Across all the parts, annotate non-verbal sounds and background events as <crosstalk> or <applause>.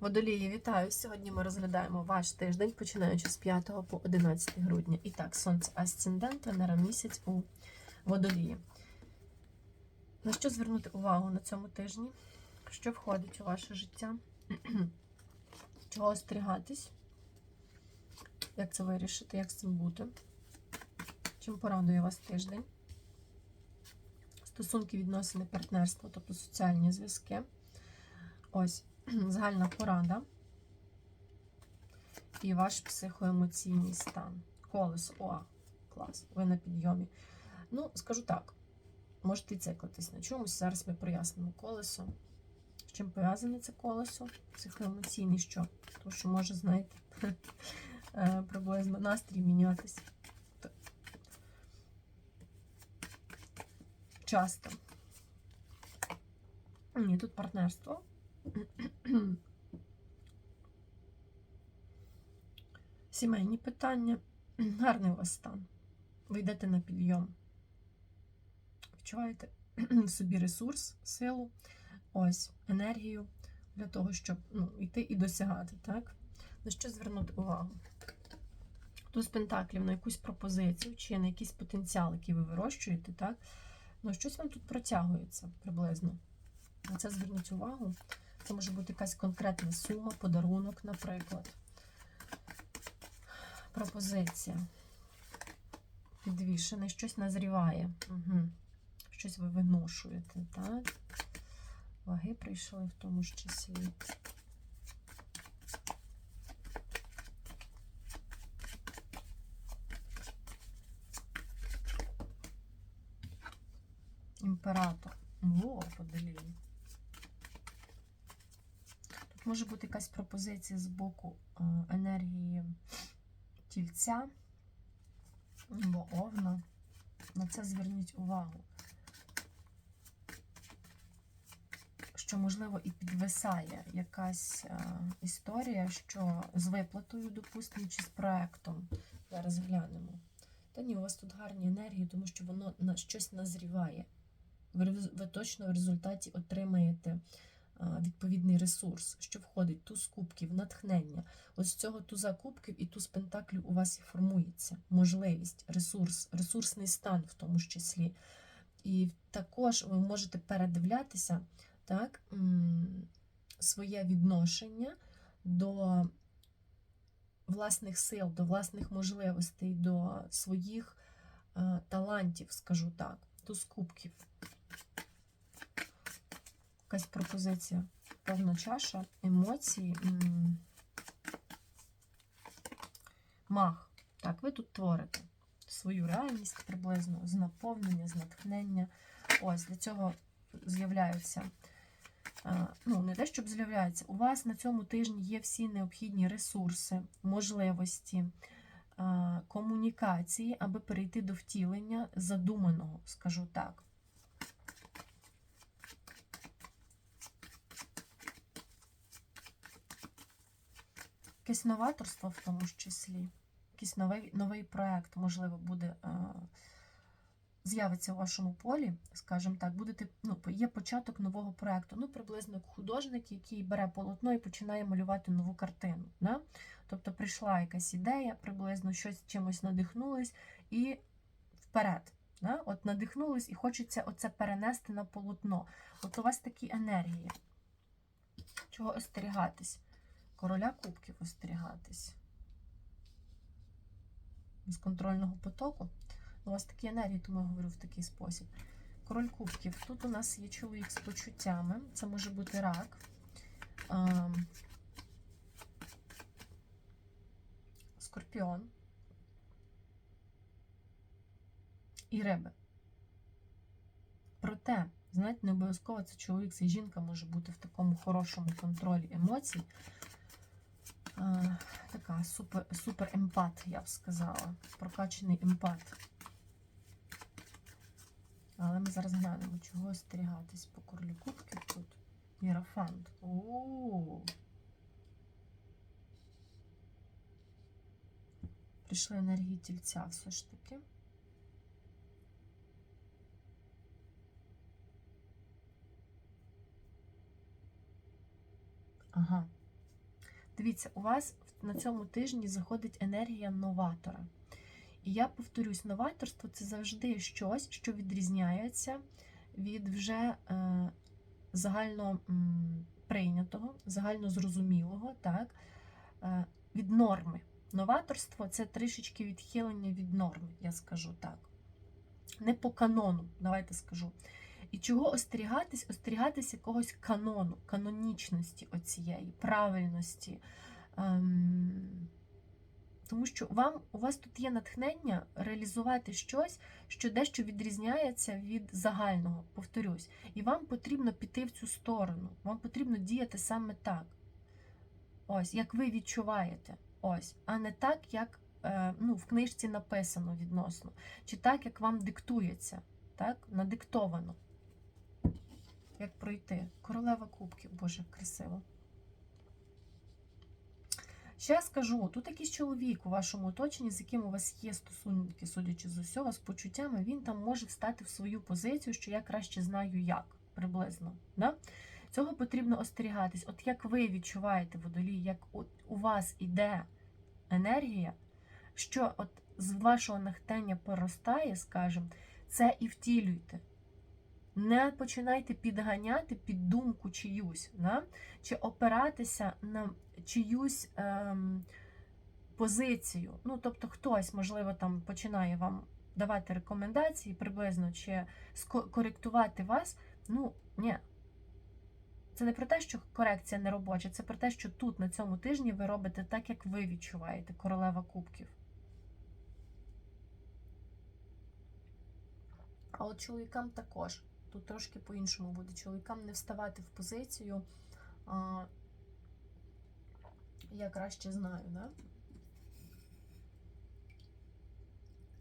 Водолії, вітаю! Сьогодні ми розглядаємо ваш тиждень, починаючи з 5 по 11 грудня. І так, сонце асцендент, Венера місяць у водолії. На що звернути увагу на цьому тижні? Що входить у ваше життя? <clears throat> Чого остерігатись? Як це вирішити? Як з цим бути? Чим порадує вас тиждень? Стосунки, відносини, партнерство, тобто соціальні зв'язки. Ось <clears throat> загальна порада і ваш психоемоційний стан. Колесо, о, клас, ви на підйомі. Ну, скажу так, можете циклитись на чомусь. Зараз ми прояснимо колесо. З чим пов'язане це колесо? Психоемоційний що? Тому що може, знаєте, <laughs> е, приблизно настрій мінятись. Часто. Ні, тут партнерство. <clears throat> Сімейні питання. Гарний у вас стан. Ви йдете на підйом. Відчуваєте <clears throat> в собі ресурс, силу, ось, енергію для того, щоб ну, йти і досягати, так? На що звернути увагу? Туз пентаклів на якусь пропозицію чи на якийсь потенціал, який ви вирощуєте, так? Ну, щось вам тут протягується приблизно. На це зверніть увагу. Це може бути якась конкретна сума, подарунок, наприклад. Пропозиція. Підвішене, щось назріває. Угу. Щось ви виношуєте, так? Ваги прийшли в тому ж числі. Імператор. О, подалій. Може бути якась пропозиція з боку е, енергії тільця або овна. На це зверніть увагу. Що, можливо, і підвисає якась е, історія, що з виплатою, допустимо, чи з проектом. Зараз глянемо. Та ні, у вас тут гарні енергії, тому що воно на щось назріває. Ви, ви точно в результаті отримаєте відповідний ресурс, що входить туз кубків, натхнення. Ось з цього туза кубків і туз пентаклів у вас і формується можливість, ресурс, ресурсний стан в тому ж числі. І також ви можете передивлятися так, своє відношення до власних сил, до власних можливостей, до своїх е, талантів, скажу так, туз кубків. Якась пропозиція. Повна чаша, емоції. Мах. Так, ви тут творите свою реальність приблизно з наповнення, з натхнення. Ось для цього з'являються. е, Ну, не те, щоб з'являються. У вас на цьому тижні є всі необхідні ресурси, можливості, е, комунікації, аби перейти до втілення задуманого, скажу так. Якесь новаторство в тому ж числі, якийсь новий, новий проект, можливо, буде е, з'явиться у вашому полі, скажімо так, будете, ну, є початок нового проекту. Ну, приблизно художник, який бере полотно і починає малювати нову картину. Да? Тобто прийшла якась ідея, приблизно щось чимось надихнулись і вперед. Да? От надихнулись і хочеться оце перенести на полотно. От у вас такі енергії. Чого остерігатись? Короля кубків остерігатись. Безконтрольного потоку. У вас такі енергії, тому я говорю в такий спосіб. Король кубків. Тут у нас є чоловік з почуттями. Це може бути рак. Ем, Скорпіон. І риби. Проте, знаєте, не обов'язково це чоловік, це жінка може бути в такому хорошому контролі емоцій. Е, така супер, супер емпат, я б сказала. Прокачений емпат. Але ми зараз глянемо, чого остерігатись по королю кубків тут. Єрофант. О. Прийшли енергії тільця все ж таки. Ага. Дивіться, у вас на цьому тижні заходить енергія новатора. І я повторюсь, новаторство це завжди щось, що відрізняється від вже е, загально прийнятого, загально зрозумілого, так, е, від норми. Новаторство це трішечки відхилення від норми, я скажу так. Не по канону, давайте скажу. І чого остерігатись? Остерігатись якогось канону, канонічності оцієї, правильності. Ем, тому що вам, у вас тут є натхнення реалізувати щось, що дещо відрізняється від загального, повторюсь. І вам потрібно піти в цю сторону. Вам потрібно діяти саме так. Ось, як ви відчуваєте. Ось, а не так, як е, ну, в книжці написано відносно, чи так, як вам диктується, так, надиктовано. Як пройти? Королева кубків, боже, красиво. Ще я скажу, тут якийсь чоловік у вашому оточенні, з яким у вас є стосунки, судячи з усього, з почуттями, він там може встати в свою позицію, що я краще знаю як, приблизно. Да? Цього потрібно остерігатись. От як ви відчуваєте водолій, як от у вас іде енергія, що от з вашого нахтення поростає, скажімо, це і втілюйте. Не починайте підганяти під думку чиюсь, да? чи опиратися на чиюсь ем, позицію. Ну, тобто, хтось, можливо, там починає вам давати рекомендації приблизно, чи коректувати вас. Ну, ні. Це не про те, що корекція не робоча, це про те, що тут, на цьому тижні, ви робите так, як ви відчуваєте, королева кубків. А от чоловікам також. Тут трошки по-іншому буде. Чоловікам не вставати в позицію. А, я краще знаю, да?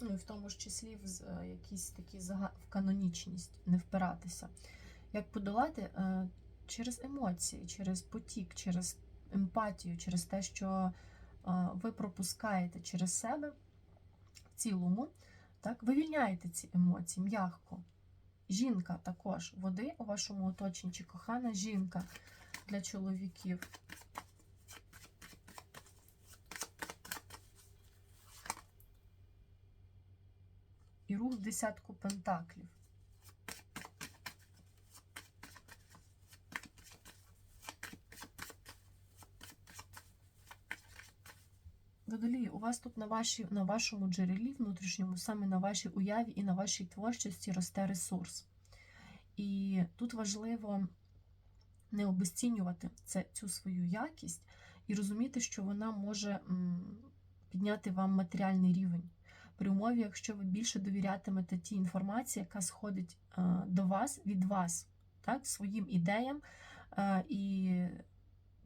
Ну і в тому ж числі в е, якісь такі в канонічність, не впиратися. Як подолати? Е, Через емоції, через потік, через емпатію, через те, що е, ви пропускаєте через себе в цілому, так, вивільняєте ці емоції м'ягко. Жінка також води у вашому оточенні, кохана жінка для чоловіків. І рух десятку пентаклів. Водолії, у вас тут на, вашій, на вашому джерелі внутрішньому, саме на вашій уяві і на вашій творчості росте ресурс. І тут важливо не обесцінювати це, цю свою якість і розуміти, що вона може підняти вам матеріальний рівень. При умові, якщо ви більше довірятимете тій інформації, яка сходить е, до вас від вас, так, своїм ідеям е, і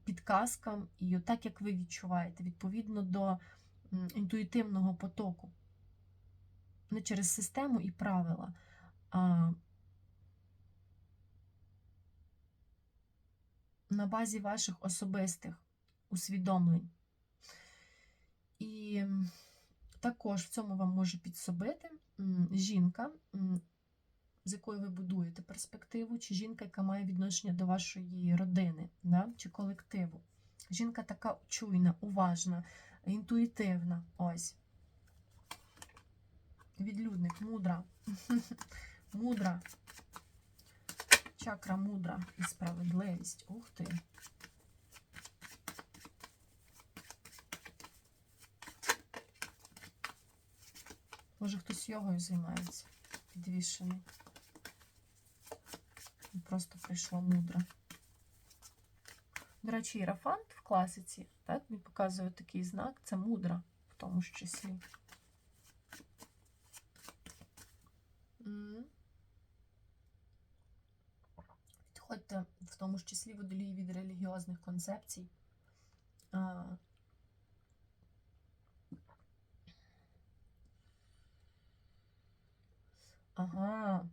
підказкам, і так, як ви відчуваєте, відповідно до інтуїтивного потоку. Не через систему і правила, а на базі ваших особистих усвідомлень. І також в цьому вам може підсобити жінка, з якою ви будуєте перспективу, чи жінка, яка має відношення до вашої родини, да? чи колективу. Жінка така чуйна, уважна, інтуїтивна. Ось. Відлюдник, мудра. <laughs> Мудра. Чакра мудра і справедливість. Ух ти. Може, хтось йогою займається, підвішений. Просто прийшла мудра. До речі, ірафант в класиці, так, він показує такий знак, це мудра в тому ж числі. Відходьте в тому ж числі водолії від релігіозних концепцій. Ага.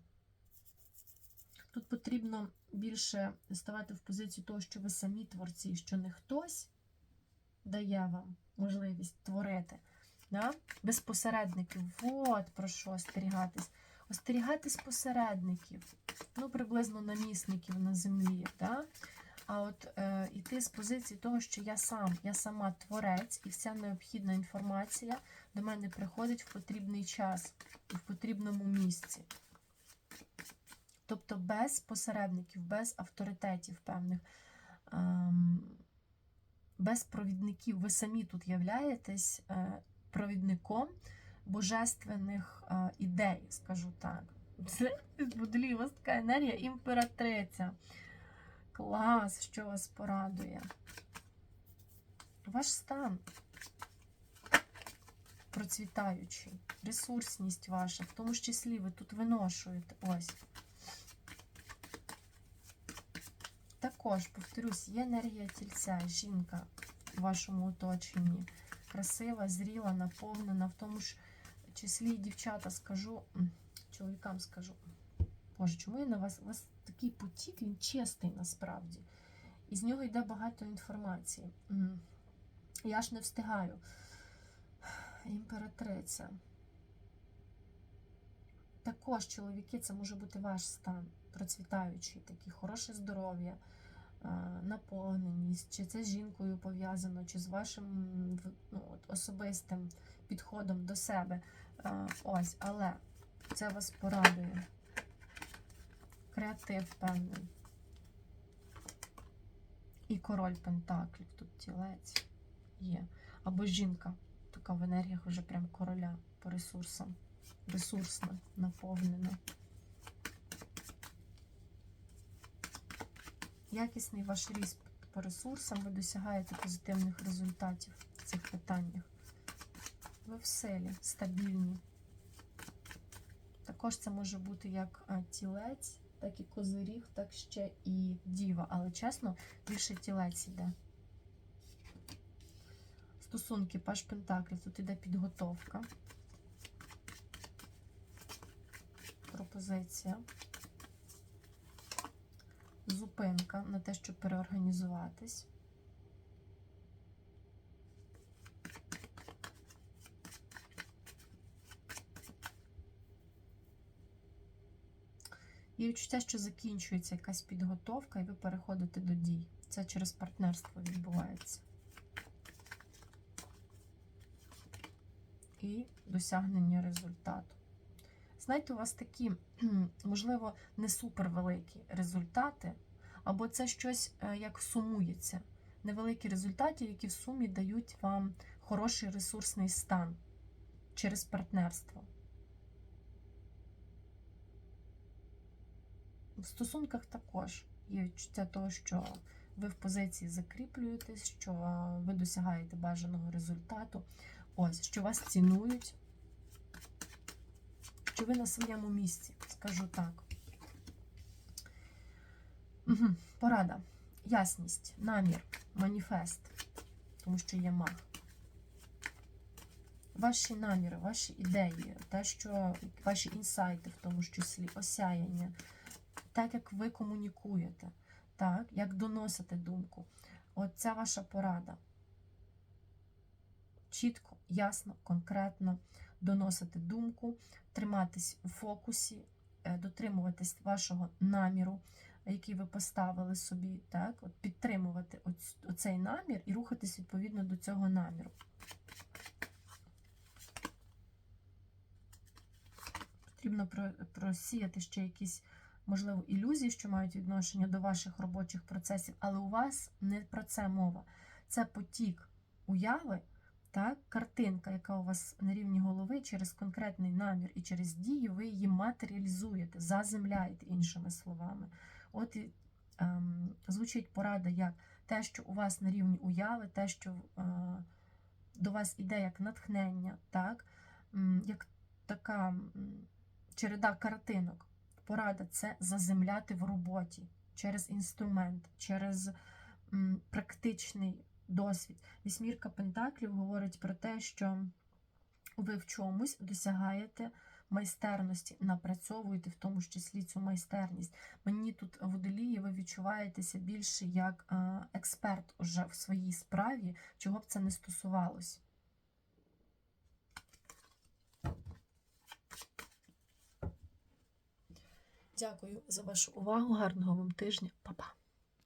Тут потрібно більше ставати в позицію того, що ви самі творці, що не хтось дає вам можливість творити. Да? Без посередників. От про що остерігатись. Остерігатись посередників, ну, приблизно намісників на землі. Да? А от е, іти з позиції того, що я сам, я сама творець, і вся необхідна інформація до мене приходить в потрібний час і в потрібному місці. Тобто без посередників, без авторитетів певних, ем, без провідників. Ви самі тут являєтесь е, провідником божественних е, ідей, скажу так. Це у така енергія імператриця. Клас, що вас порадує. Ваш стан процвітаючий, ресурсність ваша, в тому числі ви тут виношуєте. Ось. Також, повторюсь, є енергія тільця, жінка в вашому оточенні. Красива, зріла, наповнена, в тому ж числі і дівчата скажу, чоловікам скажу. Боже, чому я на вас? У вас такий потік, він чистий насправді. І з нього йде багато інформації. Я ж не встигаю. Імператриця. Також, чоловіки, це може бути ваш стан, процвітаючий, такий, хороше здоров'я, наповненість, чи це з жінкою пов'язано, чи з вашим ну, особистим підходом до себе. Е, Ось, але це вас порадує. Креатив певний. І король Пентаклів, тут тілець є. Або жінка, така в енергіях вже прям короля по ресурсам. Ресурсна, наповнена. Якісний ваш ріст по ресурсам, ви досягаєте позитивних результатів в цих питаннях. Ви в силі, стабільні. Також це може бути як тілець, так і козиріг, так ще і діва. Але чесно, більше тілець іде. Стосунки Паш Пентаклів. Тут іде підготовка. Пропозиція. Зупинка на те, щоб переорганізуватись. Є відчуття, що закінчується якась підготовка, і ви переходите до дій. Це через партнерство відбувається. І досягнення результату. Знаєте, у вас такі, <clears throat> можливо, не супервеликі результати, або це щось е, як сумується. Невеликі результати, які в сумі дають вам хороший ресурсний стан через партнерство. В стосунках також є відчуття того, що ви в позиції закріплюєтесь, що ви досягаєте бажаного результату. Ось, що вас цінують, що ви на своєму місці, скажу так. Угу. Порада. Ясність, намір, маніфест, тому що є маг. Ваші наміри, ваші ідеї, те, що ваші інсайти, в тому числі, осяяння, так як ви комунікуєте, так, як доносите думку. От ця ваша порада. Чітко, ясно, конкретно доносити думку, триматись у фокусі, е, дотримуватись вашого наміру, який ви поставили собі, так, от підтримувати оцей намір і рухатись відповідно до цього наміру. Потрібно просіяти ще якісь, можливо, ілюзії, що мають відношення до ваших робочих процесів, але у вас не про це мова. Це потік уяви, так, картинка, яка у вас на рівні голови, через конкретний намір і через дію, ви її матеріалізуєте, заземляєте, іншими словами. От ем, звучить порада як те, що у вас на рівні уяви, те, що е, до вас іде як натхнення, так, як така череда картинок. Порада це заземляти в роботі через інструмент, через практичний досвід. Вісьмірка Пентаклів говорить про те, що ви в чомусь досягаєте майстерності, напрацьовуєте в тому числі цю майстерність. Мені тут водолії ви відчуваєтеся більше як е, експерт уже в своїй справі, чого б це не стосувалось. Дякую за вашу увагу. Гарного вам тижня. Па-па.